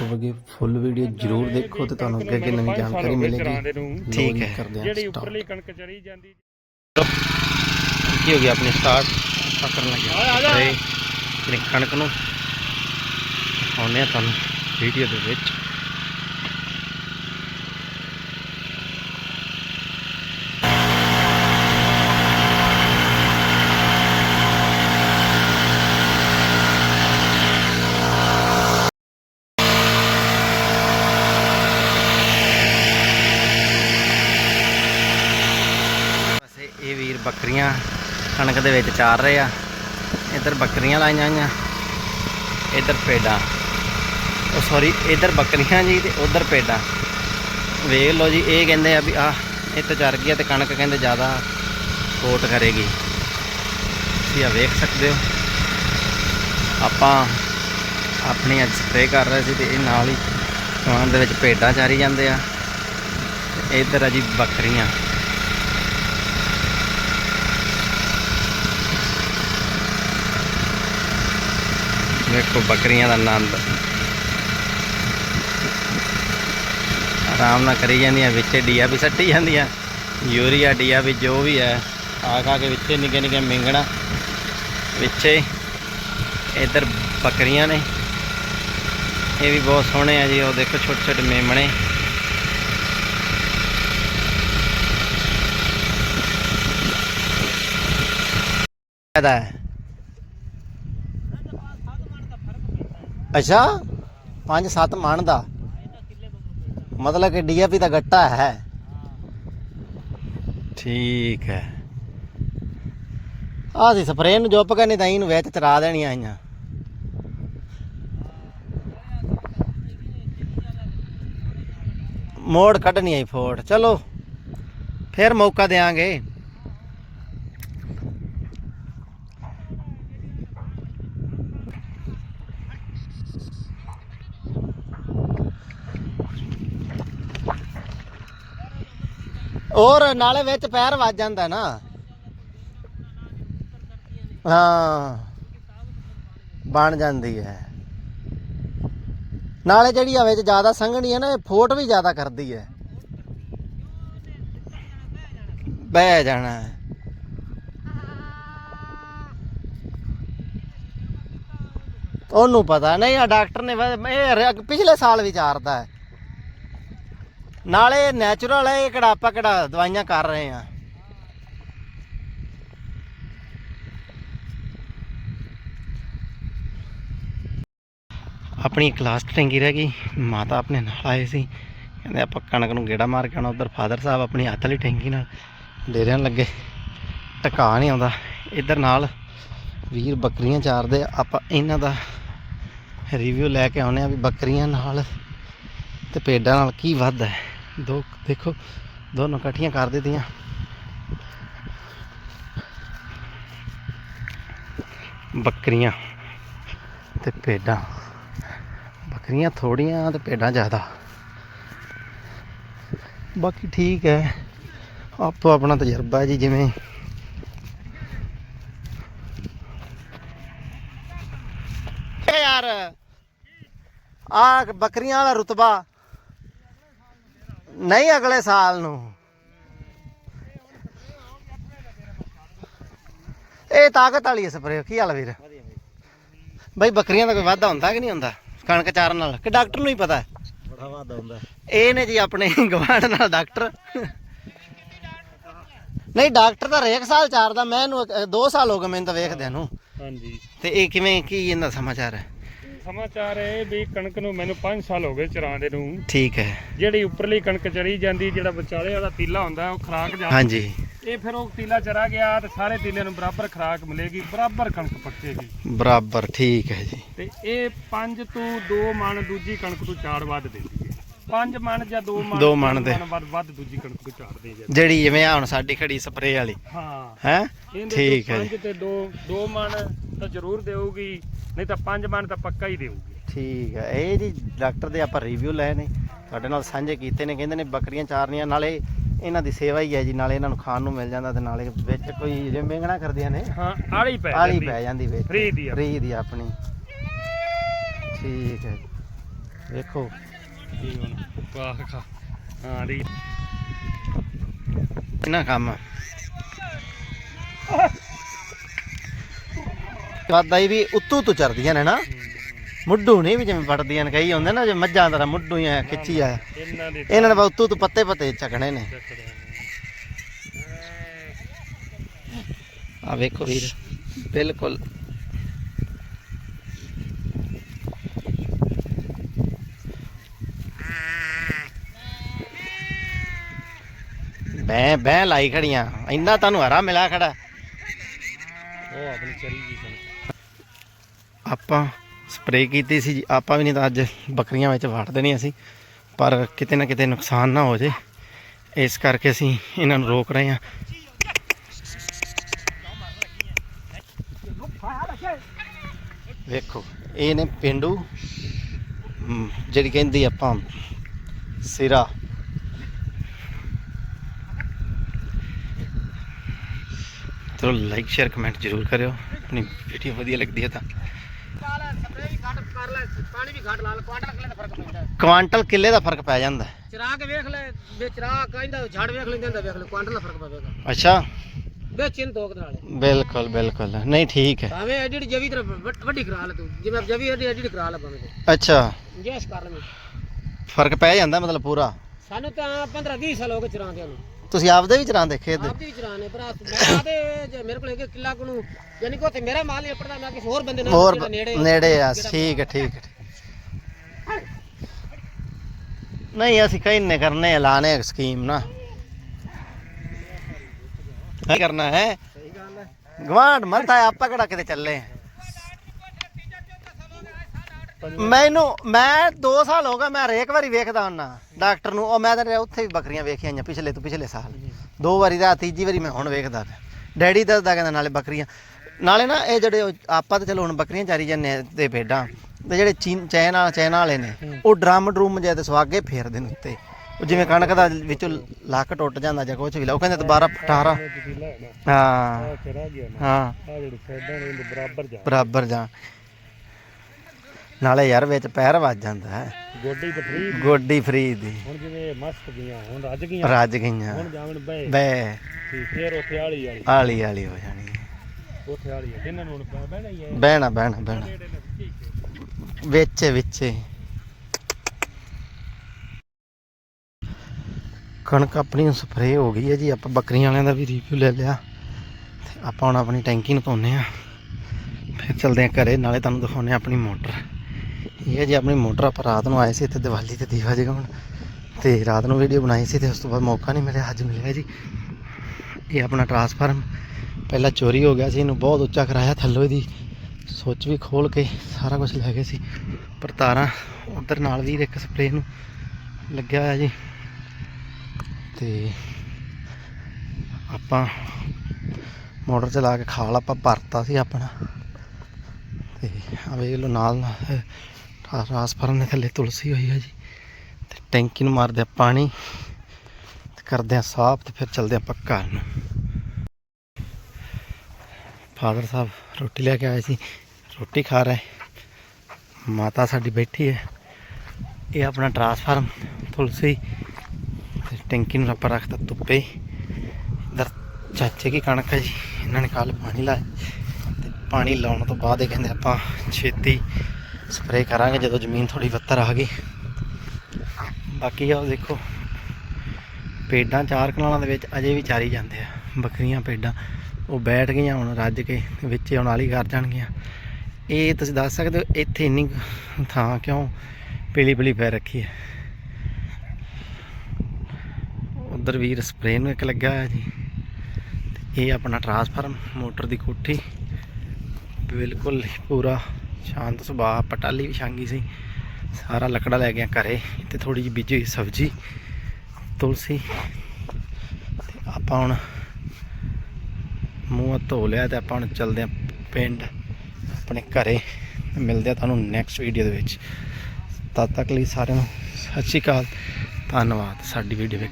ਹੋਵੋਗੇ full video ਜਰੂਰ ਦੇਖੋ ਤੇ ਤੁਹਾਨੂੰ ਅੱਗੇ ਅੱਗੇ ਨਵੀਂ ਜਾਣਕਾਰੀ ਮਿਲੇਗੀ। ਠੀਕ ਹੈ। ਜਿਹੜੀ। ਉੱਪਰਲੀ ਕਣਕ ਚਰੀ ਜਾਂਦੀ ਕੀ ਹੋ ਗਿਆ ਆਪਣੀ ਸਟਾਰਟ ਪਕੜਨ ਲੱਗਿਆ। ਤੇ ਕਣਕ ਨੂੰ ਦਿਖਾਉਂਦੇ ਆ ਤੁਹਾਨੂੰ ਵੀਡੀਓ ਦੇ ਵਿੱਚ ਵੈਸੇ ਇਹ ਵੀਰ ਬੱਕਰੀਆਂ ਕਣਕ ਦੇ ਵਿੱਚ ਚਾਰ ਰਹੇ ਆ। ਇੱਧਰ ਬੱਕਰੀਆਂ ਲਾਈਆਂ ਆਈਆਂ ਇੱਧਰ ਪੇਡਾਂ। ਉਹ ਸੌਰੀ ਇੱਧਰ ਬੱਕਰੀਆਂ ਜੀ ਤੇ ਉਧਰ ਪੇਡਾਂ। ਵੇਖ ਲਓ ਜੀ, ਇਹ ਕਹਿੰਦੇ ਆ ਵੀ ਆ ਇਹ ਤਾਂ ਚਰ ਗਿਆ ਤੇ ਕਣਕ ਕਹਿੰਦੇ ਜ਼ਿਆਦਾ ਕੋਟ ਕਰੇਗੀ। ਤੁਸੀਂ ਆ ਵੇਖ ਸਕਦੇ ਹੋ। ਆਪਾਂ ਆਪਣੀ ਅੱਜ ਸਪਰੇਅ ਕਰ ਰਹੇ ਸੀ ਤੇ ਇਹ ਨਾਲ ਹੀ ਸਮਾਨ ਦੇ ਵਿੱਚ ਭੇਡਾਂ ਚਾਰੀ ਜਾਂਦੇ ਆ। ਇੱਧਰ ਆ ਜੀ ਬੱਕਰੀਆਂ। ਵੇਖੋ ਬੱਕਰੀਆਂ ਦਾ ਆਨੰਦ। ਆਰਾਮ ਨਾਲ ਕਰੀ ਜਾਂਦੀਆਂ, ਵਿੱਚ ਡੀਆ ਵੀ ਸੱਟੀ ਜਾਂਦੀਆਂ, ਯੂਰੀਆ ਡੀਆ ਵੀ ਜੋ ਵੀ ਹੈ ਆ ਖਾ ਕੇ ਵਿੱਚੇ ਨਿੱਕੇ ਨਿੱਕੇ ਮਿੰਗਣਾ। ਵਿੱਚੇ ਇੱਧਰ ਬੱਕਰੀਆਂ ਨੇ। ਇਹ ਵੀ ਬਹੁਤ ਸੋਹਣੇ ਆ ਜੀ, ਉਹ ਦੇਖੋ ਛੋਟੇ ਛੋਟੇ ਮੇਮਣੇ। ਇਹਦਾ ਹੈ ਅੱਛਾ 5-7 ਮਣ ਦਾ। ਮਤਲਬ ਕਿ ਡੀਏਪੀ ਦਾ ਗੱਟਾ ਹੈ। ਠੀਕ ਹੈ। ਆਹ ਸੀ ਸਪਰੇਅ ਨੂੰ ਜੁੱਪ ਕਰਨੀ ਤਾਂ ਇਹਨੂੰ ਵਿੱਚ ਚਰਾ ਦੇਣੀਆਂ ਆਈਆਂ। ਮੋੜ ਕੱਢਣੀ ਆਈ ਫੋੜ। ਚਲੋ ਫਿਰ ਮੌਕਾ ਦੇਾਂਗੇ ਔਰ ਨਾਲੇ ਵਿੱਚ ਪੈਰ ਵੱਜ ਜਾਂਦਾ ਨਾ। ਹਾਂ। ਬਣ ਜਾਂਦੀ ਹੈ। ਨਾਲੇ ਜਿਹੜੀ ਆ ਵਿੱਚ ਜ਼ਿਆਦਾ ਸੰਘਣੀ ਹੈ ਨਾ, ਇਹ ਫੋਟ ਵੀ ਜ਼ਿਆਦਾ ਕਰਦੀ ਹੈ। ਬਹਿ ਜਾਣਾ। ਹੈ ਉਹਨੂੰ ਪਤਾ ਨਹੀਂ ਆ ਡਾਕਟਰ ਨੇ ਵ- ਇਹ ਰ- ਪਿਛਲੇ ਸਾਲ ਵਿਚਾਰਦਾ ਹੈ। ਨਾਲੇ ਨੈਚੁਰਲ ਹੈ, ਇਹ ਕਿਹੜਾ ਆਪਾਂ ਕਿਹੜਾ ਦਵਾਈਆਂ ਕਰ ਰਹੇ ਆ ਆਪਣੀ ਕਲਾਸ ਲਾਸਟ ਟੈਂਕੀ ਰਹਿ ਗਈ, ਮਾਤਾ ਆਪਣੇ ਨਾਲ ਆਏ ਸੀ। ਕਹਿੰਦੇ ਆਪਾਂ ਕਣਕ ਨੂੰ ਗੇੜਾ ਮਾਰ ਕੇ ਆਉਣਾ, ਉਧਰ ਫਾਦਰ ਸਾਹਿਬ ਆਪਣੀ ਹੱਥ ਵਾਲੀ ਟੈਂਕੀ ਨਾਲ ਡੇਰਿਆਂ ਲੱਗੇ। ਟਕਾ ਨਹੀਂ ਆਉਂਦਾ। ਇੱਧਰ ਨਾਲ ਵੀਰ ਬੱਕਰੀਆਂ ਚਾਰਦੇ ਆਪਾਂ ਇਹਨਾਂ ਦਾ ਰਿਵਿਊ ਲੈ ਕੇ ਆਉਨੇ ਆ ਵੀ ਬੱਕਰੀਆਂ ਨਾਲ ਤੇ ਪੇਡਾਂ ਨਾਲ ਕੀ ਵੱਧ ਹੈ। ਦੋ, ਦੇਖੋ, ਦੋਨੋਂ ਇਕੱਠੀਆਂ ਕਰ ਦਿੱਤੀਆਂ। ਬੱਕਰੀਆਂ ਤੇ ਪੇਡਾਂ। ਬੱਕਰੀਆਂ ਥੋੜੀਆਂ ਤੇ ਪੇਡਾਂ ਜ਼ਿਆਦਾ। ਬਾਕੀ ਠੀਕ ਹੈ। ਆਪੋ ਆਪਣਾ ਤਜਰਬਾ ਜੀ, ਜਿਵੇਂ ਯਾਰ ਆ ਬੱਕਰੀਆਂ ਵਾਲਾ ਰੁਤਬਾ। ਨਹੀਂ ਅਗਲੇ ਸਾਲ ਨੂੰ। ਇਹ ਤਾਕਤ ਵਾਲੀ ਸਪਰੇ ਕੀ ਹਾਲ ਵੀਰ? ਬਈ ਬੱਕਰੀਆਂ ਦਾ ਕੋਈ ਵਾਧਾ ਹੁੰਦਾ ਕਿ ਨਹੀਂ ਹੁੰਦਾ? ਕਣਕ ਚਾਰਨ ਨਾਲ ਕਿ ਡਾਕਟਰ ਨੂੰ ਹੀ ਪਤਾ? ਬੜਾ ਵਾਦਾ ਹੁੰਦਾ। ਇਹ ਨੇ ਜੀ ਆਪਣੇ ਗਵਾਂਢ ਨਾਲ ਡਾਕਟਰ। ਨਹੀਂ ਡਾਕਟਰ ਤਾਂ ਹਰੇਕ ਸਾਲ ਚਾਰਦਾ ਮੈਂ ਇਹਨੂੰ 2 ਸਾਲ ਹੋ ਗਏ ਮੈਨੂੰ ਤਾਂ ਵੇਖਦਿਆਂ ਨੂੰ। ਹਾਂਜੀ। ਤੇ ਇਹ ਕਿਵੇਂ ਕੀ ਇਹਦਾ ਸਮਾਚਾਰ ਹੈ? ਸਮਾਚਾਰ ਇਹ ਵੀ ਕਣਕ ਨੂੰ ਮੈਨੂੰ 5 ਸਾਲ ਹੋ ਗਏ ਚਰਾਉਂਦੇ ਨੂੰ। ਠੀਕ ਹੈ। ਜਿਹੜੀ ਉੱਪਰਲੀ ਕਣਕ ਚਰੀ ਜਾਂਦੀ ਜਿਹੜਾ ਵਿਚਾਲੇ ਵਾਲਾ ਤੀਲਾ ਹੁੰਦਾ ਉਹ ਖਰਾਕ ਜਾ ਹਾਂਜੀ। ਇਹ ਫਿਰ ਉਹ ਤੀਲਾ ਚਰਾ ਗਿਆ ਤੇ ਸਾਰੇ ਤੀਲੇ ਨੂੰ ਬਰਾਬਰ ਖਰਾਕ ਮਿਲੇਗੀ ਬਰਾਬਰ ਕਣਕ ਪੱਕੇਗੀ। ਬਰਾਬਰ ਠੀਕ ਹੈ ਜੀ। ਤੇ ਇਹ 5 ਤੋਂ 2 ਮਣ ਦੂਜੀ ਕਣਕ ਤੋਂ ਚਾਰ ਵੱਧ ਦਿੰਦੀ 5 ਮਣ ਜਾਂ 2 ਮਣ ਦੋ ਮਣ ਦੇ। ਵੱਧ ਵੱਧ ਦੂਜੀ ਕਣਕ ਤੋਂ ਚਾਰ ਦੇ ਜਾਂਦੀ ਜਿਹੜੀ ਜਿਵੇਂ ਆ ਹੁਣ ਸਾਡੀ ਖੜੀ ਸਪਰੇ ਵਾਲੀ। ਹਾਂ। ਹੈ? ਇਹਦੇ ਠੀਕ ਤੋਂ ਹੈ ਪੰਜ ਤੇ 2 2 ਮਣ ਤਾਂ ਜ਼ਰੂਰ ਦੇਊਗੀ ਨਹੀਂ ਤਾਂ 5 ਮਣ ਤਾਂ ਪੱਕਾ ਹੀ ਦੇਊਗੀ। ਠੀਕ ਹੈ। ਇਹ ਜੀ ਡਾਕਟਰ ਦੇ ਆਪਾਂ ਰਿਵਿਊ ਲਏ ਨੇ। ਤੁਹਾਡੇ ਨਾਲ ਸਾਂਝੇ ਕੀਤੇ ਨੇ। ਕਹਿੰਦੇ ਨੇ ਬੱਕਰੀਆਂ ਚਾਰਨੀਆਂ ਨਾਲੇ ਇਹਨਾਂ ਦੀ ਸੇਵਾ ਹੀ ਹੈ ਜੀ। ਨਾਲੇ ਇਹਨਾਂ ਨੂੰ ਖਾਣ ਨੂੰ ਮਿਲ ਜਾਂਦਾ ਤੇ ਨਾਲੇ ਵਿੱਚ ਕੋਈ ਜਿਵੇਂ ਮੇਂਗਣਾ ਕਰਦੀਆਂ ਨੇ। ਹਾਂ ਆਲੀ ਪੈ ਆਲੀ ਜਾਂਦੀ। ਪੈ ਜਾਂਦੀ ਵਿੱਚ। Free ਦੀ ਆ। ਫ੍ਰੀ ਦੀ ਆਪਣੀ। ਠੀਕ ਹੈ ਵੇਖੋ। ਕੀ ਹੁਣ? ਵਾਹ ਖਾ। ਹਾਂ ਦੀ ਇਹਨਾਂ ਕੰਮ ਵਾਦਾ ਹੀ ਵੀ ਉੱਤੋਂ ਤੋਂ ਚਰਦੀਆਂ ਨੇ ਨਾ। ਮੁੱਢੂ ਨਹੀਂ ਵੀ ਜਿਵੇਂ ਵੜਦੀਆਂ ਨੇ ਕਈ ਹੁੰਦੇ ਨਾ ਮੱਝਾਂ ਦਾ ਮੁੱਢੂ ਹੀ ਆ ਖਿੱਚੀ ਆ। ਇਹਨਾਂ ਨੇ ਬਸ ਉੱਤੋਂ ਤੋਂ ਪੱਤੇ ਪੱਤੇ ਚੱਕਣੇ ਨੇ। ਚੱਕਦੇ ਨੇ। ਆ ਵੇਖੋ ਵੀਰ ਬਿਲਕੁਲ ਬੈ ਬੈ ਲਾਈ ਖੜੀਆਂ। ਇੰਨਾ ਤੁਹਾਨੂੰ ਹਰਾ ਮਿਲਾ ਖੜਾ। ਉਹ ਆਪਣੀ ਚਰੀ ਜੀ ਆਪਾਂ ਸਪਰੇਅ ਕੀਤੀ ਸੀ ਜੀ। ਆਪਾਂ ਵੀ ਨਹੀਂ ਤਾਂ ਅੱਜ ਬੱਕਰੀਆਂ ਵਿੱਚ ਵੜ ਦੇਣੀ ਅਸੀਂ ਪਰ ਕਿਤੇ ਨਾ ਕਿਤੇ ਨੁਕਸਾਨ ਨਾ ਹੋ ਜੇ। ਇਸ ਕਰਕੇ ਅਸੀਂ ਇਹਨਾਂ ਨੂੰ ਰੋਕ ਰਹੇ ਹਾਂ। ਵੇਖੋ ਇਹ ਨੇ ਪਿੰਡੂ ਜਿਹੜੀ ਕਹਿੰਦੀ ਆਪਾਂ ਸਿਰਾ। ਚਲੋ ਲਾਈਕ ਸ਼ੇਅਰ ਕਮੈਂਟ ਜ਼ਰੂਰ ਕਰਿਓ। ਆਪਣੀ ਵੀਡੀਓ ਵਧੀਆ ਲੱਗਦੀ ਹੈ ਤਾਂ। ਕੁਆਂਟਲ ਕਿਲੇ ਦਾ ਫ਼ਰਕ ਦਾ ਪੈ ਜਾਂਦਾ। ਚਰਾ ਕੇ ਵੇਖ ਲੈ ਵੇ ਚਰਾ ਕਹਿੰਦਾ ਝੜ ਵੇਖ ਲੈਂਦੇ ਹੁੰਦਾ ਵੇਖ ਲੈ ਕੁਆਂਟਲ ਦਾ ਫ਼ਰਕ ਪਵੇਗਾ ਅੱਛਾ। ਵੇ ਚਿੰਨ ਤੋਕ ਦੇ ਨਾਲੇ। ਬਿਲਕੁਲ ਬਿਲਕੁਲ। ਨਹੀਂ ਠੀਕ ਹੈ। ਭਾਵੇਂ ਐਡੀ ਐਡੀ ਜਵੀ ਤੇਰਾ ਵੱਡ- ਕਰਾ ਲੈ ਤੂੰ। ਜਿਵੇਂ ਜਵੀ ਐਡੀ ਐਡੀ ਕਰਾ ਲੈ ਭਾਵੇਂ। ਅੱਛਾ। ਇਸ ਕਰ ਲੈ ਫ਼ਰਕ ਪੈ ਜਾਂਦਾ ਮਤਲਬ ਪੂਰਾ? ਸਾਨੂੰ ਤਾਂ 15 20 ਸਾਲ ਹੋ ਗਏ ਚਰਾਉਂਦਿਆਂ ਨੂੰ। ਤੁਸੀਂ ਆਪਦੇ ਵੀ ਚਰਾਉਂਦੇ ਖੇਤ ਦੇ? ਆਪ ਵੀ ਚਰਾਣੇ ਪਰ ਆਹ ਮੈਂ ਤੇ ਜੇ ਮੇਰੇ ਕੋਲ ਹੈਗੇ ਕਿੱਲਾ ਕੋ ਨੂੰ ਯਾਨੀ ਕਿ ਉੱਥੇ ਮੇਰਾ ਮਾਲ ਹੀ ਆਪਣਾ ਮੈਂ ਕਿਸੇ ਹੋਰ ਬੰਦੇ ਨਾਲ ਹੋਰ ਨੇੜੇ ਨੇੜੇ ਆ ਠੀਕ ਹੈ ਠੀਕ ਹੈ। ਨਹੀਂ ਅਸੀਂ ਕਈ ਨੇ ਕਰਨੇ ਲਾਣੇ ਸਕੀਮ ਨਾ। ਕੀ ਕਰਨਾ ਹੈ? ਸਹੀ ਗੱਲ ਹੈ। ਗਵਾਂਡ ਮਰਦਾ ਆਪਾਂ ਕਿਹੜਾ ਕਿਤੇ ਚੱਲੇ। ਮੈਨੂੰ ਮੈਂ 2 ਸਾਲ ਹੋ ਗਏ ਮੈਂ ਹਰੇਕ ਵਾਰੀ ਵੇਖਦਾ ਹੁੰਨਾ। ਡਾਕਟਰ ਨੂੰ ਉਹ ਮੈਂ ਤਾਂ ਉੱਥੇ ਵੀ ਬੱਕਰੀਆਂ ਵੇਖੀਆਂ ਆਈਆਂ ਪਿਛਲੇ ਤੋਂ ਪਿਛਲੇ ਸਾਲ। ਦੋ ਵਾਰੀ ਦਾ ਤੀਜੀ ਵਾਰੀ ਮੈਂ ਹੁਣ ਵੇਖਦਾ ਪਿਆ। ਡੈਡੀ ਦੱਸਦਾ ਕਹਿੰਦਾ ਨਾਲੇ ਬੱਕਰੀਆਂ। ਨਾਲੇ ਨਾ ਇਹ ਜਿਹੜੇ ਆਪਾਂ ਤਾਂ ਚਲੋ ਹੁਣ ਬੱਕਰੀਆਂ ਚਾਰੀ ਜਾਂਦੇ ਤੇ ਭੇਡਾਂ। ਤੇ ਜਿਹੜੇ ਚੀਨ ਚੈਨਾ ਚੈਨਾ ਵਾਲੇ ਨੇ ਉਹ ਡਰਮ ਡਰੂਮ ਜਿਹੇ ਤੇ ਸਵਾਗੇ ਫੇਰਦੇ ਨੇ ਉੱਤੇ। ਉਹ ਜਿਵੇਂ ਕਣਕ ਦਾ ਵਿੱਚੋਂ ਲੱਕ ਟੁੱਟ ਜਾਂਦਾ ਜਾਂ ਕੁਝ ਵੀ ਲਾ ਉਹ ਕਹਿੰਦੇ ਦੁਬਾਰਾ ਫਟਾਰਾ ਹਾਂ। ਹਾਂ। ਬਰਾਬਰ ਜਾ ਬਰਾਬਰ ਜਾ ਨਾਲੇ ਯਾਰ ਵਿੱਚ ਪੈਰ ਵੱਜ ਜਾਂਦਾ ਹੈ। ਗੋਡੀ ਤੇ ਫਰੀ ਗੋਡੀ ਫਰੀ ਦੀ। ਹੁਣ ਜਿਵੇਂ ਮਸਤ ਗਈਆਂ ਹੁਣ ਰੱਜ ਗਈਆਂ। ਰੱਜ ਗਈਆਂ। ਹੁਣ ਜਾਵਣ ਬੈ ਬੈ ਫੇਰ ਉੱਥੇ ਆਲੀ ਵਾਲੀ ਆਲੀ ਆਲੀ ਹੋ ਜਾਣੀ। ਉੱਥੇ ਆਲੀ ਹੈ ਜਿਨ੍ਹਾਂ ਨੂੰ ਹੁਣ ਬਹਿਣਾ ਹੀ ਹੈ। ਬਹਿਣਾ ਬਹਿਣਾ ਬਹਿਣਾ। ਵਿੱਚ ਵਿੱਚ। ਕਣਕ ਆਪਣੀ ਸਪਰੇਅ ਹੋ ਗਈ ਹੈ ਜੀ। ਆਪਾਂ ਬੱਕਰੀਆਂ ਵਾਲਿਆਂ ਦਾ ਵੀ ਰਿਵਿਊ ਲੈ ਲਿਆ। ਤੇ ਆਪਾਂ ਹੁਣ ਆਪਣੀ ਟੈਂਕੀ ਨੂੰ ਧੋਨੇ ਆ ਫਿਰ ਚਲਦੇ ਆ ਘਰੇ। ਨਾਲੇ ਤੁਹਾਨੂੰ ਦਿਖਾਉਨੇ ਆ ਆਪਣੀ ਮੋਟਰ। ਇਹ ਹੈ ਜੀ ਆਪਣੀ ਮੋਟਰ ਆਪਾਂ ਰਾਤ ਨੂੰ ਆਏ ਸੀ ਇੱਥੇ ਦੀਵਾਲੀ ਤੇ ਦੀਵਾ ਜਗਾਉਣ ਤੇ ਰਾਤ ਨੂੰ ਵੀਡੀਓ ਬਣਾਈ ਸੀ ਤੇ ਉਸ ਤੋਂ ਬਾਅਦ ਮੌਕਾ ਨਹੀਂ ਮਿਲਿਆ, ਅੱਜ ਮਿਲਿਆ ਜੀ। ਇਹ ਆਪਣਾ ਟਰਾਂਸਫਾਰਮ ਪਹਿਲਾਂ ਚੋਰੀ ਹੋ ਗਿਆ ਸੀ, ਇਹਨੂੰ ਬਹੁਤ ਉੱਚਾ ਕਰਾਇਆ ਥੱਲੋਂ ਦੀ ਸੁੱਚ ਵੀ ਖੋਲ ਕੇ ਸਾਰਾ ਕੁਝ ਲੈ ਗਏ ਸੀ। ਪਰ ਤਾਰਾਂ ਉਧਰ ਨਾਲ ਵੀ ਇੱਕ ਸਪਰੇਅ ਨੂੰ ਲੱਗਿਆ ਹੋਇਆ ਜੀ। ਤੇ ਆਪਾਂ ਮੋਟਰ ਚਲਾ ਕੇ ਖਾਲ ਆਪਾਂ ਭਰਤਾ ਸੀ ਆਪਣਾ। ਤੇ ਆ ਵੇਖ ਲਓ ਨਾਲ ਟਰਾਂਸਫਾਰਮ ਦੇ ਥੱਲੇ ਤੁਲਸੀ ਹੋਈ ਹੈ ਜੀ। ਤੇ ਟੈਂਕੀ ਨੂੰ ਮਾਰਦੇ ਆ ਪਾਣੀ ਤੇ ਕਰਦੇ ਆ ਸਾਫ਼ ਤੇ ਫਿਰ ਚਲਦੇ ਆਪਾਂ ਘਰ ਨੂੰ। ਫਾਦਰ ਸਾਹਿਬ ਰੋਟੀ ਲੈ ਕੇ ਆਏ ਸੀ, ਰੋਟੀ ਖਾ ਰਹੇ। ਮਾਤਾ ਸਾਡੀ ਬੈਠੀ ਹੈ। ਇਹ ਆਪਣਾ ਟਰਾਂਸਫਾਰਮ, ਤੁਲਸੀ ਤੇ ਟੈਂਕੀ ਨੂੰ ਆਪਾਂ ਰੱਖਤਾ ਧੁੱਪੇ। ਇਧਰ ਚਾਚੇ ਕੀ ਕਣਕ ਹੈ ਜੀ, ਇਹਨਾਂ ਨੇ ਕੱਲ ਪਾਣੀ ਲਾਇਆ। ਤੇ ਪਾਣੀ ਲਾਉਣ ਤੋਂ ਬਾਅਦ ਇਹ ਕਹਿੰਦੇ ਆਪਾਂ ਛੇਤੀ ਸਪਰੇਅ ਕਰਾਂਗੇ ਜਦੋਂ ਜ਼ਮੀਨ ਥੋੜੀ ਵੱਤਰ ਆ ਗਈ। ਬਾਕੀ ਆਹ ਦੇਖੋ, ਪੇਡਾਂ ਚਾਰ ਕਨਾਲਾਂ ਦੇ ਵਿੱਚ ਅਜੇ ਵੀ ਚਾਰੀ ਜਾਂਦੇ ਆ ਬੱਕਰੀਆਂ ਪੇਡਾਂ। ਉਹ ਬੈਠ ਗਈਆਂ ਹੁਣ ਰੱਜ ਕੇ, ਵਿੱਚ ਹੁਣ ਵਾਲੀ ਕਰ ਜਾਣਗੀਆਂ। ਇਹ ਤੁਸੀਂ ਦੱਸ ਸਕਦੇ ਹੋ, ਇੱਥੇ ਇੰਨੀ ਥਾਂ ਕਿਉਂ ਪੀਲੀ ਪੀਲੀ ਪੈ ਰੱਖੀ ਹੈ? ਉਧਰ ਵੀਰ ਸਪਰੇਅ ਨੂੰ ਇੱਕ ਲੱਗਾ ਹੋਇਆ ਜੀ। ਤੇ ਇਹ ਆਪਣਾ ਟਰਾਂਸਫਾਰਮ, ਮੋਟਰ ਦੀ ਕੋਠੀ। ਬਿਲਕੁਲ ਪੂਰਾ ਸ਼ਾਂਤ ਸੁਭਾਅ ਪਟਾਲੀ ਵਿਛਾਂਗੀ ਸੀ। ਸਾਰਾ ਲੱਕੜਾ ਲੈ ਗਿਆ ਘਰੇ। ਤੇ ਥੋੜੀ ਜਿਹੀ ਬੀਜੀ ਸਬਜ਼ੀ, ਤੁਲਸੀ। ਆਪਾਂ ਹੁਣ ਮੂੰਹ ਧੋ ਲਿਆ ਤੇ ਆਪਾਂ ਹੁਣ ਚੱਲਦੇ ਆਂ ਪਿੰਡ ਆਪਣੇ ਘਰੇ। ਮਿਲਦੇ ਆ ਤੁਹਾਨੂੰ ਨੈਕਸਟ ਵੀਡੀਓ ਦੇ ਵਿੱਚ। ਤਦ ਤੱਕ ਲਈ ਸਾਰਿਆਂ ਨੂੰ ਸਤਿ ਸ਼੍ਰੀ ਅਕਾਲ। ਧੰਨਵਾਦ। ਸਾਡੀ ਵੀਡੀਓ ਵੇਖ